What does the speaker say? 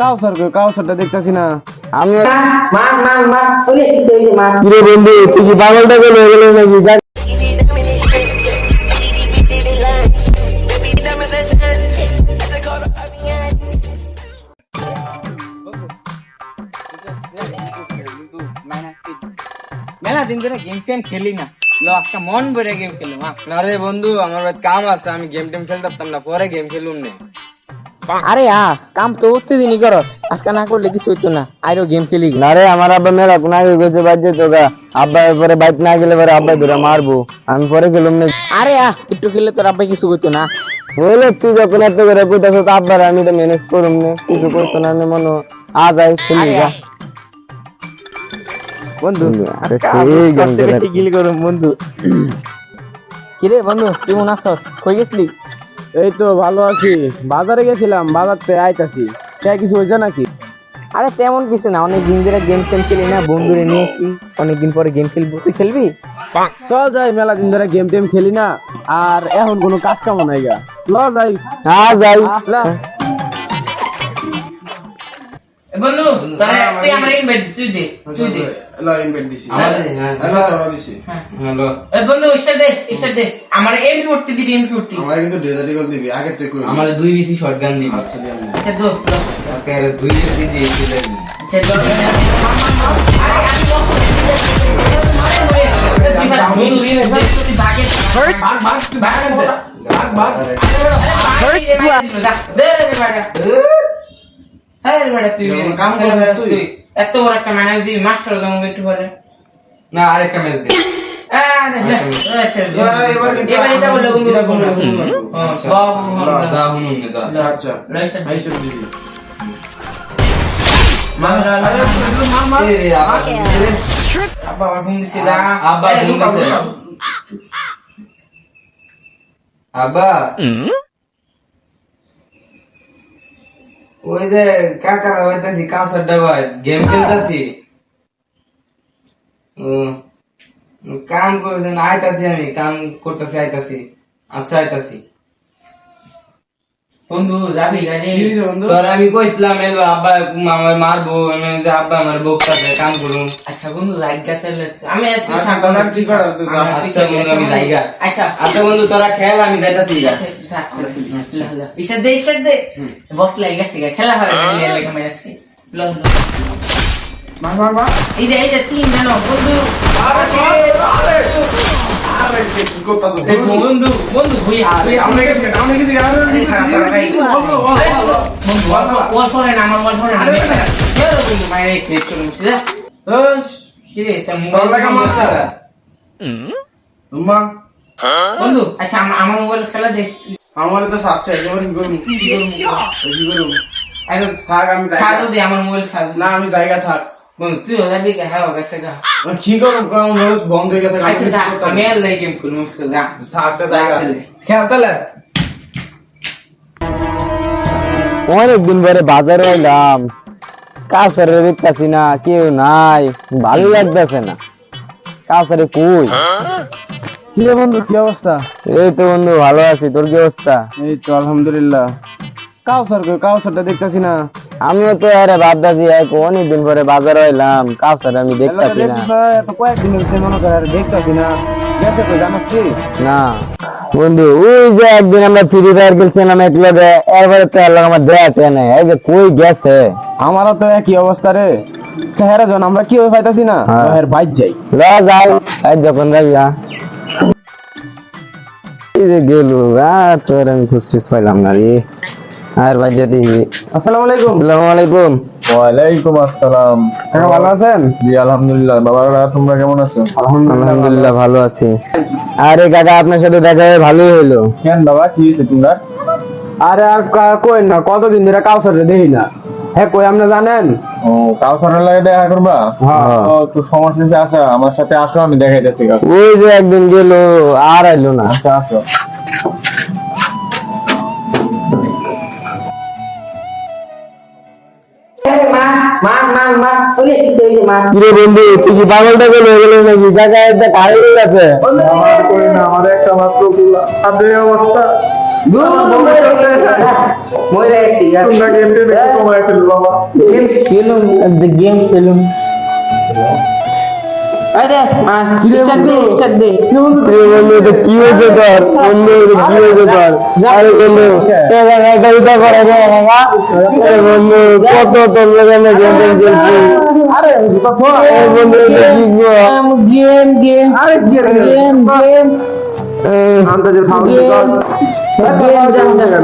কাউসার কাউসারটা দেখতাছি না আমি মেলা দিন ধরে গেম খেলি না লো আজকে মন ভরে গেম খেলুম না রে বন্ধু আমার বাড়িতে কাম আছে আমি গেম টেম খেলতে পারতাম না পরে গেম খেলুম নে। আরে আ কাম তো প্রতিদিনই করস আজকে না করলে কিছু হইতো না আইরো গেম খেলি। না রে আমার আব্বা মেলা কোন আগে গেছে বাইর যেত গা আব্বা পরে বাইক না গেলে পরে আব্বা ধরে মারবো আমি পরে গেলাম না। আরে আ একটু খেলে তোর আব্বা কিছু হইতো না। বলে তুই যখন এত করে কইতাছ তো আব্বার আমি তো ম্যানেজ করুম না কিছু করতো না আমি মনে হয়, আ যাই খেলি যা। বন্ধু আরে সেই গেম গিল করুম বন্ধু। কিরে বন্ধু কেমন আছো কই গেছিলি? এই তো ভালো আছি। বাজারে গেছিলাম বাজার থেকে আইতাছি। কে কিছু হয়েছে নাকি? আরে তেমন কিছু না অনেক দিন ধরে গেম খেলি না বন্ধুরে নিয়েছি অনেকদিন পরে গেম খেলব। তুই খেলবি? চল যাই মেলা দিন ধরে গেম টেম খেলি না। আর এখন কোনো কাজ কাম নাই গা। ল যাই। হ্যাঁ যাই। বন্ধু তাহলে তুই আমার ইনভাইট তুই দে তুই দে। আমার এমপি উঠতে দিবি এমপি উঠতে আমার কিন্তু ডেজার্ট ইগল দিবি আগের থেকে আমার দুই বিসি শটগান দিবি আচ্ছা আমি আচ্ছা দো আজকে আর দুই বিসি দিয়ে খেলে আচ্ছা দো ফার্স্ট ফার্স্ট কাম করছিস তুই? এত বড় একটা ম্যানেজ দিবি মাস্টার জমা একটু পরে না আরেকটা ম্যাচ দে আরে আচ্ছা এবার এবার এটা বলে যা হুনুন যা আচ্ছা। দিবি এ আব্বা আমার ঘুম দিছে দা আব্বা ঘুম দিছে। আব্বা। ওই যে কাকারা হইতাছি, কাউসার ডাবায় গেম খেলতাছি। কাম করছেন আইতাছি আমি, কাম করতেছি, আইতাছি আচ্ছা আইতাছি। বন্ধু যাবি গাড়ি বন্ধু? তোর আমি কইছিলাম এলো আব্বা আমার মারবো আমি যে আব্বা আমার বকতাছে কাম করুম। আচ্ছা বন্ধু আমি এত আচ্ছা, কি করার? তো যা। আচ্ছা বন্ধু আমি যাইগা আচ্ছা। আচ্ছা বন্ধু তোরা খেল আমি যাইতাছি আচ্ছা, আচ্ছা, দে দে। বট খেলা হয় আজকে। মার মার মার। এই যে এই যে তিন জন বন্ধু। আরে আরে। বন্ধু আচ্ছা আমার মোবাইল খেলা দেখ আমার তো সাচ্চা একেবারে কি করব? কি করব? আরে থাক আমি যাই। সাজো দে আমার মোবাইল সাজো না আমি জায়গা থাক। তুই যাবি কে হ্যাঁ গেছে গা কি করব কারণ রোজ বন্ধ হয়ে গেছে আচ্ছা যা আমি আর লাই গেম খেলব মুশকিল যা থাক জায়গা খেল তাহলে অনেক পরে বাজারে এলাম কাউসারে দেখতাছি না কেউ নাই ভালো লাগতেছে না কাউসারে কই কি রে বন্ধু কি অবস্থা? এই তো বন্ধু ভালো আছি। তোর কি অবস্থা? এই তো আলহামদুলিল্লাহ। কাউসার কই কাউসারটা দেখতাছি না। আমিও তো আরে ভাবতাছি এক অনেক দিন পরে বাজারে এলাম কাউসার আমি দেখতাছি না। কয়েকদিন মনে করে দেখতাছি না। বন্ধু ওই যে একদিন আমরা ফ্রি ফায়ার খেলছিলাম এক লগে এরপরে তো লগে আমার নাই এই যে কই গেছে? আমারও তো একই অবস্থা রে। চেহারা জন আমরা কি হয়ে পাইতাছি না? এর বাইক যাই। যাই আজ যখন যাইয়া এই যে গেল আর তোর আমি খুশিস পাইলাম না রে। আর ভাই যদি আসসালামু আলাইকুম। আসসালামু আলাইকুম। ওয়ালাইকুম আসসালাম। কাকা ভালো আছেন? জি আলহামদুলিল্লাহ। বাবারা তোমরা কেমন আছো? আলহামদুলিল্লাহ ভালো আছি। আরে কাকা আপনার সাথে দেখা হয়ে ভালোই হলো কেন বাবা কি হয়েছে তোমরা? আরে আর কই না কতদিন ধরে কাউসারে দেখি না। হ্যাঁ কই আপনি জানেন? ও কাউসারের লাগে দেখা করবা? হ্যাঁ। ও তো সমস্যা আছে আসা আমার সাথে আসো আমি দেখাইতেছি কাউসার ওই যে একদিন গেল আর আইলো না। আচ্ছা আসো। কিরে বন্ধু তুই কি পাগলটা গেল গেল নাকি? জায়গা একটা ভালো লোক আছে আমার একটা মাত্রগুলা অবস্থা। গেম খেলুন কি হয়েছে তোর? বন্ধু কি হয়েছে তোর? আরে বন্ধু এটা করে বাবা। বন্ধু কত তোর এখানে গেম খেলছি। গেম গেম আরে গেম গেম। দেখা